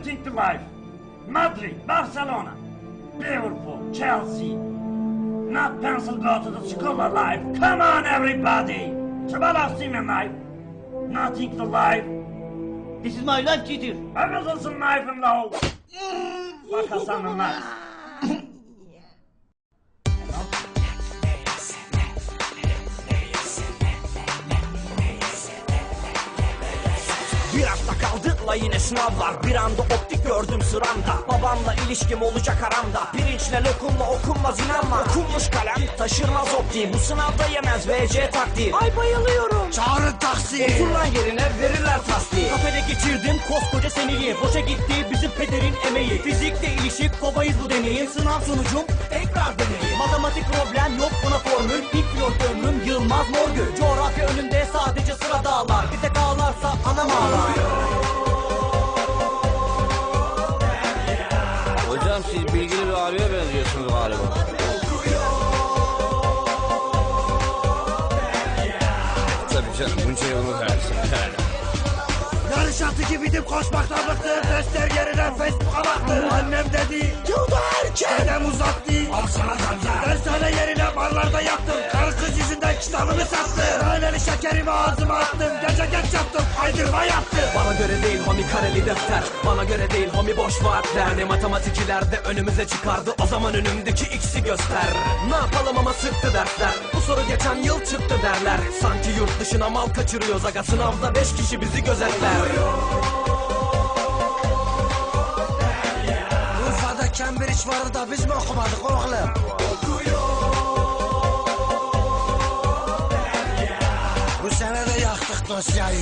think to life. Madrid, Barcelona, Liverpool, Chelsea. Not pencil go to the school of life. Come on, everybody. Çabala Simen life. Nothing to life. This is my life teacher. Everything's life and low. Bak Hasan'ın life. Bir hafta kaldı la yine sınavlar Bir anda optik gördüm sıramda. Babamla ilişkim olacak aramda. Pirinçle lokumla okunmaz inanma. Okunmuş kalem taşırmaz optiği. Bu sınavda yemez VC taktiği. Ay bayılıyorum. Çağırın taksi. Otur lan yerine verirler tasdiği. Kafede geçirdim koskoca seneyi Boşa gitti bizim pederin emeği. Fizikle ilişip kobayız bu deneyin Sınav sonucum tekrar deneyi Matematik problem abiye benziyorsunuz galiba. Tabii canım bunca yılını versin. Yarış atı gibiydim koşmaktan bıktım. Testler yerine Facebook'a baktım. Annem kitabımı sattım. Taneli şekerimi ağzıma attım. Gece geç yattım. Kaydırma yaptım. Bana göre değil homi kareli defter Bana göre değil homi boş vaatler Ne matematikçiler de önümüze çıkardı O zaman önümdeki x'i göster Ne yapalım ama sıktı dersler Bu soru geçen yıl çıktı derler Sanki yurt dışına mal kaçırıyoruz aga Sınavda beş kişi bizi gözetler Urfa'da Cambridge vardı da biz mi okumadık oğlum? Dosyayı.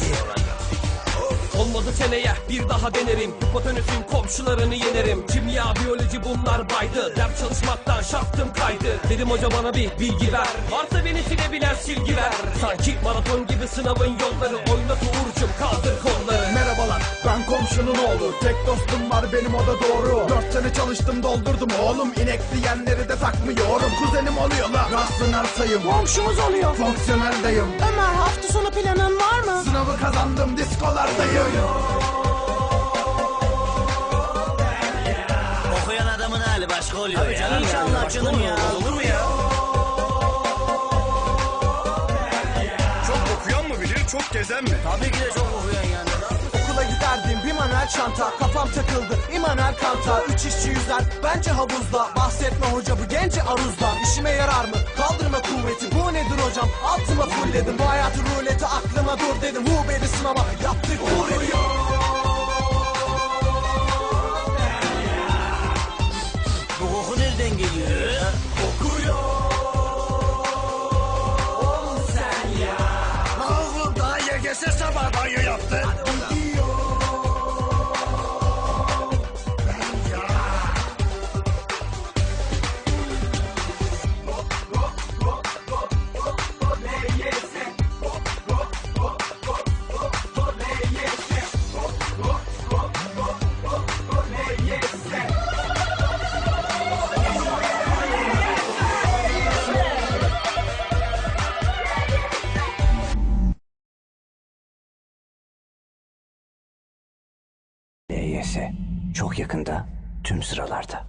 Olmadı seneye bir daha denerim. Hipotenüsün komşularını yenerim. Kimya, biyoloji bunlar baydı. Ders çalışmaktan şaftım kaydı. Dedim hoca bana bir bilgi ver. Varsa beni silebilen silgi ver. Sanki maraton gibi sınavın yolları. Oynat Uğur'cum kaldır kolları. Merhabalar ben komşunun oğlu. Tek dostum var benim o da doğru. Dört sene çalıştım doldurdum oğlum. İnek diyenleri de takmıyorum. Kuzenim oluyor la arsayım. Komşumuz oluyor. Fonksiyoneldeyim Ömer kazandım diskolardayım Okuyan adamın hali başka oluyor ya. canım ya, İnşallah başka canım ya. Olur mu ya? Çok okuyan mı bilir, çok gezen mi? Tabii ki de çok okuyan yani. Okula giderdim. Bir manuel çanta Kafam takıldı. İmanuel kanta Üç işçi yüzer bence havuzda Bahsetme hoca bu genci aruzda. İşime yarar mı? Kaldırma kuvveti Bu nedir hocam? Altıma fullledim Bu hayatın ruleti aklıma dur dedim. Hu beni sınava yaptık vuruyor LYS çok yakında tüm sıralarda.